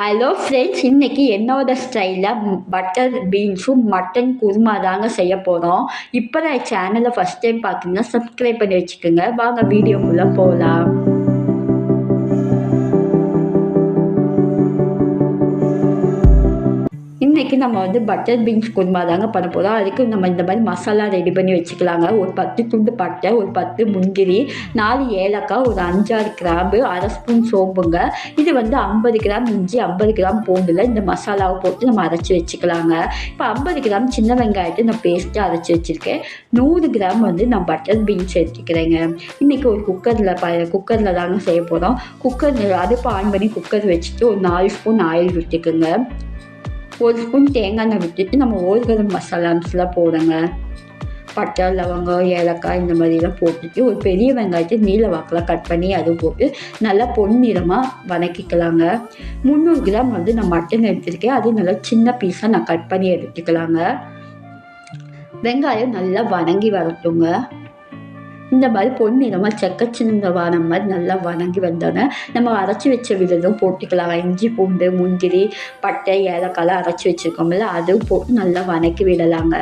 Hello friends இன்றைக்கி என்னோட ஸ்டைலில் பட்டர் பீன்ஸும் மட்டன் குருமா தாங்க செய்ய போகிறோம் இப்போ நான் சேனலை ஃபஸ்ட் டைம் பார்த்தீங்கன்னா சப்ஸ்கிரைப் பண்ணி வச்சுக்கோங்க. வாங்க வீடியோக்குள்ளே போகலாம் இன்றைக்கி நம்ம வந்து பட்டர் பீன்ஸ் குருமா தாங்க பண்ண போகிறோம் அதுக்கு நம்ம இந்த மாதிரி மசாலா ரெடி பண்ணி வச்சுக்கலாங்க. ஒரு பத்து துண்டு பட்டை ஒரு பத்து முந்திரி நாலு ஏலக்காய் ஒரு அஞ்சாறு கிராம்பு அரை ஸ்பூன் சோம்புங்க. இது வந்து ஐம்பது கிராம் இஞ்சி ஐம்பது கிராம் பூண்டில் இந்த மசாலாவை போட்டு நம்ம அரைச்சி வச்சுக்கலாங்க. இப்போ ஐம்பது கிராம் சின்ன வெங்காயத்தை நான் பேஸ்ட்டு அரைச்சி வச்சுருக்கேன். நூறு கிராம் வந்து நான் பட்டர் பீன்ஸ் எடுத்துக்கிறேங்க இன்றைக்கி ஒரு குக்கரில் ப குக்கரில் தாங்க செய்ய போகிறோம் குக்கர் அடுப்பு ஆன் பண்ணி குக்கர் வச்சுட்டு ஒரு நாலு ஸ்பூன் ஆயில் விட்டுக்குங்க ஒரு ஸ்பூன் தேங்காய் எண்ணெய் விட்டுட்டு நம்ம ஓல்கரம் மசாலாஸ்லாம் போடுங்க. பட்டை லவங்கம் ஏலக்காய் இந்த மாதிரிலாம் போட்டுட்டு ஒரு பெரிய வெங்காயத்தை நீல வாக்கில் கட் பண்ணி அது போட்டு நல்லா பொன்னிறமாக வதக்கிக்கலாங்க முந்நூறு கிராம் வந்து நான் மட்டன் எடுத்துருக்கேன். அது நல்லா சின்ன பீஸாக நான் கட் பண்ணி எடுத்துக்கலாங்க. வெங்காயம் நல்லா வதங்கி வரட்டுங்க. இந்த மாதிரி பொன்னிறமாக செக்க சின்ன மாதிரி நல்லா வணங்கி வந்தோன்னே நம்ம அரைச்சி வச்ச விததும் போட்டுக்கலாம். இஞ்சி பூண்டு முந்திரி பட்டை ஏலக்காய்லாம் அரைச்சி வச்சுருக்கோம்ல அதுவும் போட்டு நல்லா வணக்கி விடலாங்க.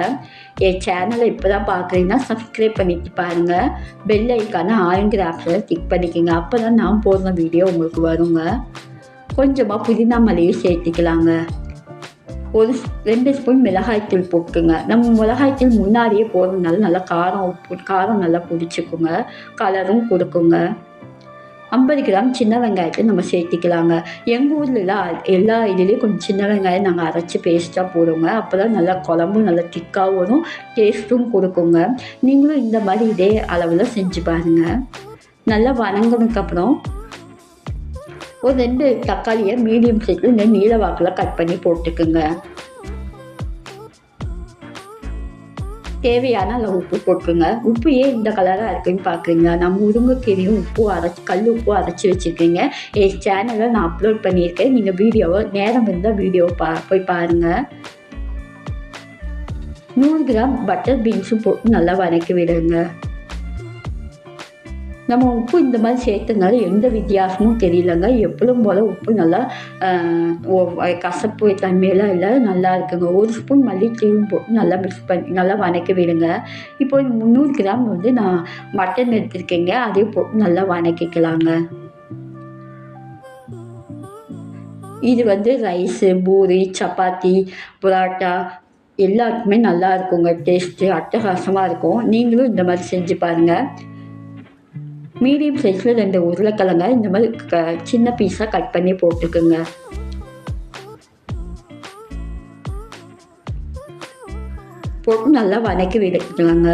என் சேனலை இப்போ தான் பார்க்குறீங்கன்னா சப்ஸ்கிரைப் பண்ணிட்டு பாருங்கள் பெல் ஐக்கான ஆளுங்கிற ஆப்ஷனை கிளிக் பண்ணிக்கோங்க. அப்போ தான் நான் போடுற வீடியோ உங்களுக்கு வருங்க. கொஞ்சமாக புதினா மலையும் சேர்த்துக்கலாங்க. ஒரு ரெண்டு ஸ்பூன் மிளகாய்த்தூள் போட்டுங்க நம்ம மிளகாய்த்தூள் முன்னாடியே போடுறதுனால நல்லா காரம் உப்பு காரம் நல்லா பிடிச்சிக்குங்க கலரும் கொடுக்குங்க. ஐம்பது கிராம் சின்ன வெங்காயத்தை நம்ம சேர்த்திக்கலாங்க. எங்கள் ஊரில் எல்லா இதுலேயும் கொஞ்சம் சின்ன வெங்காயம் நாங்கள் அரைச்சி பேஸ்ட்டாக போடுவோங்க. அப்போ தான் நல்லா குழம்பும் நல்லா திக்காக வரும். டேஸ்ட்டும் கொடுக்குங்க. நீங்களும் இந்த மாதிரி இதே அளவில் செஞ்சு பாருங்கள் நல்லா வணங்கினதுக்கப்புறம் ஒரு ரெண்டு தக்காளியை மீடியம் சைஸில் இந்த நீல வாக்கில் கட் பண்ணி போட்டுக்குங்க. தேவையான அளவு உப்பு போட்டுருங்க உப்பு ஏன் இந்த கலராக இருக்குன்னு பார்க்குறீங்களா நம்ம முருங்கைக்கீரையும் உப்பு அரைச்சி கல் உப்பு அரைச்சி வச்சுருக்கீங்க. என் சேனலில் நான் அப்லோட் பண்ணியிருக்கேன். நீங்கள் வீடியோவை நேரம் இருந்தால் வீடியோவை பா போய் பாருங்கள் நூறு கிராம் பட்டர் பீன்ஸும் போட்டு நல்லா வதக்கி விடுங்க. நம்ம உப்பு இந்த மாதிரி சேர்த்ததுனால எந்த வித்தியாசமும் தெரியலங்க. எப்பளும் போல் உப்பு நல்லா கசப்பு தன்மையெல்லாம் இல்லை நல்லா இருக்குங்க. ஒரு ஸ்பூன் மல்லித்தூளும் போட்டு நல்லா மிக்ஸ் பண்ணி நல்லா வதக்கி விடுங்க. இப்போ முந்நூறு கிராம் வந்து நான் மட்டன் எடுத்துருக்கேங்க. அதையும் போட்டு நல்லா வதக்கிக்கலாங்க இது வந்து ரைஸு பூரி சப்பாத்தி புரோட்டா எல்லாருக்குமே நல்லா இருக்குங்க. டேஸ்ட்டு அட்டகாசமாக இருக்கும். நீங்களும் இந்த மாதிரி செஞ்சு பாருங்கள் மீடியம் சைஸில் ரெண்டு உருளைக்கிழங்க இந்த மாதிரி க சின்ன பீஸாக கட் பண்ணி போட்டுக்குங்க. போட்டு நல்லா வதக்கி விட்டுக்கலாங்க.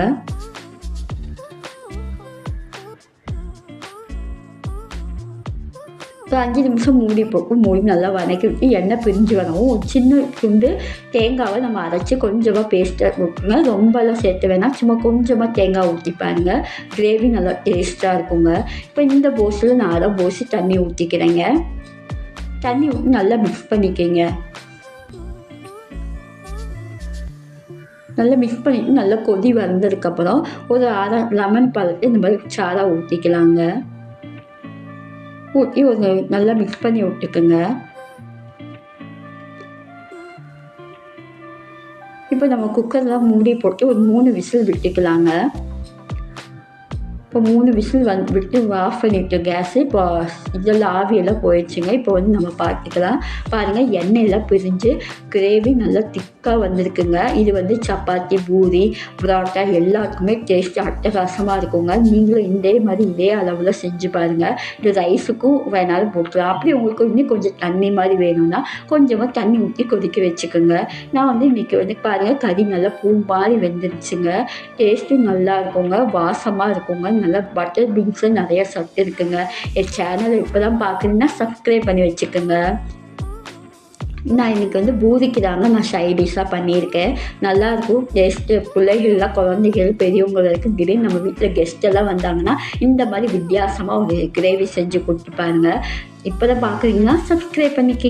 ஒரு அஞ்சு நிமிஷம் மூடி போட்டு மூடி நல்லா வதக்கி விட்டு எண்ணெய் பிரிஞ்சு வரவும் சின்ன துண்டு தேங்காவை நம்ம அரைச்சி கொஞ்சமாக பேஸ்ட்டாக ஊற்றுங்க ரொம்பலாம் சேர்த்து வேணாம் சும்மா கொஞ்சமாக தேங்காய் ஊற்றி பாருங்க கிரேவி நல்லா டேஸ்ட்டாக இருக்குங்க இப்போ இந்த போஸில் நான் அரை போஸு தண்ணி ஊற்றிக்கிறேங்க தண்ணி ஊற்றி நல்லா மிக்ஸ் பண்ணிக்கோங்க நல்லா மிக்ஸ் பண்ணிவிட்டு நல்லா கொதி வந்ததுக்கப்புறம் ஒரு அரை லெமன் பழத்தை இந்த மாதிரி சாராக ஊற்றிக்கலாங்க ஊற்றி ஒரு நல்லா மிக்ஸ் பண்ணி விட்டுக்குங்க. இப்போ நம்ம குக்கரில் மூடி போட்டு ஒரு மூணு விசில் விட்டுக்கலாங்க. இப்போ மூணு விசில் வந்து விட்டு ஆஃப் பண்ணிட்டு கேஸு இப்போ இதெல்லாம் ஆவியெல்லாம் போயிடுச்சுங்க. இப்போ வந்து நம்ம பார்த்துக்கலாம் பாருங்கள் எண்ணெயெல்லாம் பிரிஞ்சு கிரேவி நல்லா திக்காக வந்திருக்குங்க. இது வந்து சப்பாத்தி பூரி புரோட்டா எல்லாருக்குமே டேஸ்ட் அட்டகாசமாக இருக்குங்க. நீங்களும் இதே மாதிரி இதே அளவில் செஞ்சு பாருங்கள் இது ரைஸுக்கும் வேணாலும் போட்டுக்கலாம். அப்படி உங்களுக்கு இன்னும் கொஞ்சம் தண்ணி மாதிரி வேணும்னா கொஞ்சமாக தண்ணி ஊற்றி கொதிக்க வச்சுக்கோங்க. நான் வந்து இன்றைக்கி வந்து பாருங்கள் கறி நல்லா பூ மாதிரி வெந்துருச்சுங்க. டேஸ்ட்டும் நல்லா இருக்குங்க. வாசமாக இருக்குங்க. நல்லா பட்டர் பீன்ஸும் நிறைய சத்து இருக்குங்க. என் சேனலை இப்போ தான் பார்க்குறீங்கன்னா சப்ஸ்கிரைப் பண்ணி வச்சுக்கோங்க. நான் இன்றைக்கி வந்து பூரிக்கு தாங்க நான் சைடிஷாக பண்ணியிருக்கேன். நல்லாயிருக்கும். கெஸ்ட்டு பிள்ளைகள்லாம் குழந்தைகள் பெரியவங்க வரைக்கும் திடீர்னு நம்ம வீட்டில் கெஸ்ட்டெல்லாம் வந்தாங்கன்னா இந்த மாதிரி வித்தியாசமாக ஒரு கிரேவி செஞ்சு கொடுத்து பாருங்கள் இப்போ தான் பார்க்குறீங்கன்னா சப்ஸ்கிரைப் பண்ணிக்க